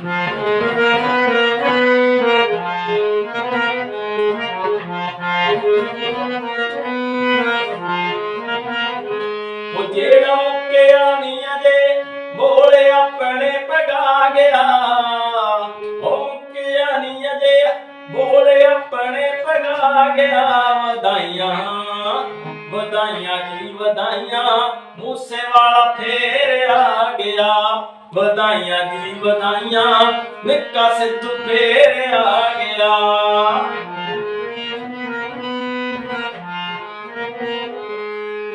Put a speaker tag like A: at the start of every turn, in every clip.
A: ਉਹ ਜਿਹੜਾ ਮੁੱਕਿਆ ਨਹੀਂ ਅਜੇ, ਬੋਲੇ ਆਪਣੇ ਪਗਾ ਗਿਆ। ਉਹ ਮੁੱਕਿਆ ਨਹੀਂ ਅਜੇ, ਬੋਲੇ ਆਪਣੇ ਪਗਾ ਗਿਆ। ਵਧਾਈਆਂ ਵਧਾਈਆਂ ਜੀ ਵਧਾਈਆਂ? ਮੂਸੇ ਵਾਲਾ ਫੇਰ ਆ ਗਿਆ। ਵਧਾਈਆਂ ਜੀ ਵਧਾਈਆਂ? ਨਿੱਕਾ ਸਿੱਧੂ ਫੇਰ ਆ ਗਿਆ।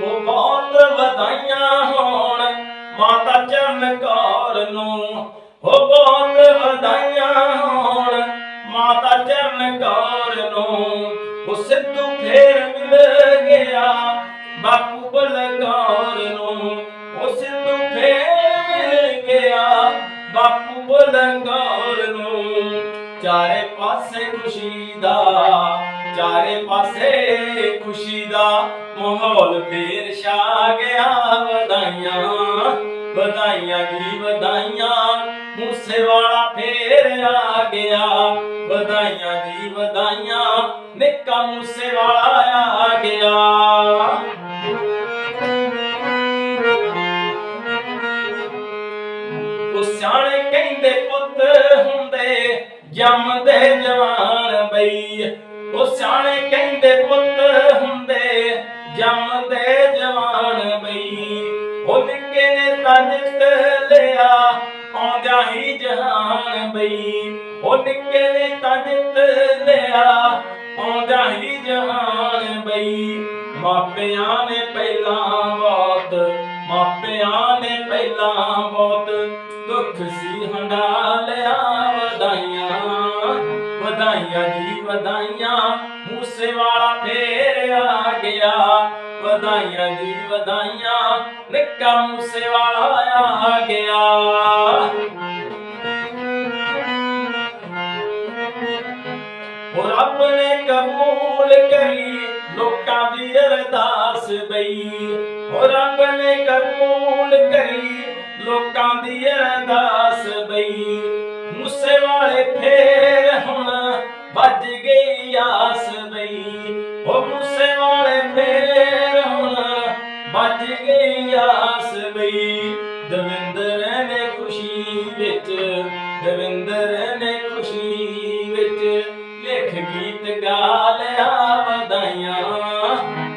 A: ਉਹ ਬਹੁਤ ਵਧਾਈਆਂ ਹੋਣ ਮਾਤਾ ਚਰਨ ਕੌਰ ਨੂੰ। ਉਹ ਬਹੁਤ ਵਧਾਈਆਂ ਹੋਣ ਮਾਤਾ ਚਰਨ ਕੌਰ ਨੂੰ, ਉਹ ਸਿੱਧੂ ਫੇਰ ਮਿਲ ਗਿਆ। ਬਾਪੂ ਬਲਗੌਰ ਨੂੰ, ਉਹ ਸਿੱਧੂ ਫੇਰ ਮਿਲ ਗਿਆ। ਬਾਪੂ ਬਲਗੌਰ ਨੂੰ, ਚਾਰੇ ਪਾਸੇ ਖੁਸ਼ੀ ਦਾ, ਚਾਰੇ ਪਾਸੇ ਖੁਸ਼ੀ ਦਾ ਮਾਹੌਲ ਫੇਰ ਛਾ ਗਿਆ। ਵਧਾਈਆਂ ਵਧਾਈਆਂ ਜੀ, ਵਧਾਈਆਂ। ਮੂਸੇ ਵਾਲਾ ਫੇਰ ਆ ਗਿਆ। ਵਧਾਈਆਂ ਜੀ ਵਧਾਈਆਂ, ਨਿੱਕਾ ਮੂਸੇ ਵਾਲਾ ਆ ਗਿਆ। ਉਹ ਸਿਆਣੇ ਕਹਿੰਦੇ ਪੁੱਤ ਹੁੰਦੇ ਜੰਮਦੇ ਜਵਾਨ ਬਈ। ਉਹ ਸਿਆਣੇ ਕਹਿੰਦੇ ਪੁੱਤ ਹੁੰਦੇ ਜੰਮਦੇ ਜਵਾਨ ਬਈ। ਉਹ ਨਿੱਕੇ ਨੇ ਤਾਂ ਜਿੱਤ ਲਿਆ ਆਉਂਦਿਆਂ ਹੀ ਜਹਾਨ ਬਈ। ਉਹ ਨਿੱਕੇ ਤਾਂ ਜਿੱਤ ਲਿਆ ਆਉਂਦਿਆਂ ਹੀ ਜਹਾਨ ਬਈ। ਮਾਪਿਆਂ ਨੇ ਪਹਿਲਾਂ ਬਹੁਤ, ਮਾਪਿਆਂ ਨੇ ਪਹਿਲਾਂ ਬਹੁਤ ਦੁੱਖ ਸੀ ਹੰਡਾ ਲਿਆ ਵਧਾਈਆਂ ਵਧਾਈਆਂ ਜੀ ਵਧਾਈਆਂ। ਮੂਸੇ ਵਾਲਾ ਫੇਰ ਆ ਗਿਆ ਵਧਾਈਆਂ ਜੀ ਵਧਾਈਆਂ। ਨਿੱਕਾ ਮੂਸੇ ਵਾਲਾ ਆ ਗਿਆ। ਉਹ ਰੱਬ ਨੇ ਕਬੂਲ ਕਰੀ, ਲੋਕਾਂ ਦੀ ਅਰਦਾਸ ਬਈ। ਉਹ ਰੱਬ ਨੇ ਕਬੂਲ ਕਰੀ, ਲੋਕਾਂ ਦੀ ਅਰਦਾਸ ਬਈ। ਮੁਸੇ ਵਾਲੇ ਫੇਰ ਹੁਣ ਵੱਜ ਗਈ ਆਸ ਬਈ। ਉਹ ਮੁਸੇ ਆਸ ਦਵਿੰਦਰ ਨੇ ਖੁਸ਼ੀ ਵਿੱਚ, ਦਵਿੰਦਰ ਨੇ ਖੁਸ਼ੀ ਵਿੱਚ ਲਿਖ ਗੀਤ ਗਾ ਲਿਆ ਵਧਾਈਆਂ।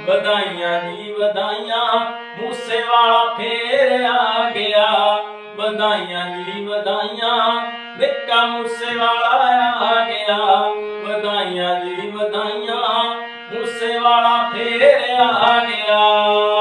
A: ਵਧਾਈਆਂ ਜੀ ਵਧਾਈਆਂ, ਮੂਸੇ ਵਾਲਾ ਫੇਰ ਆ ਗਿਆ। ਵਧਾਈਆਂ ਜੀ ਵਧਾਈਆਂ, ਨਿੱਕਾ ਮੂਸੇ ਵਾਲਾ ਆ ਗਿਆ। ਵਧਾਈਆਂ ਜੀ ਵਧਾਈਆਂ, ਮੂਸੇ ਵਾਲਾ ਫੇਰ ਆ ਗਿਆ।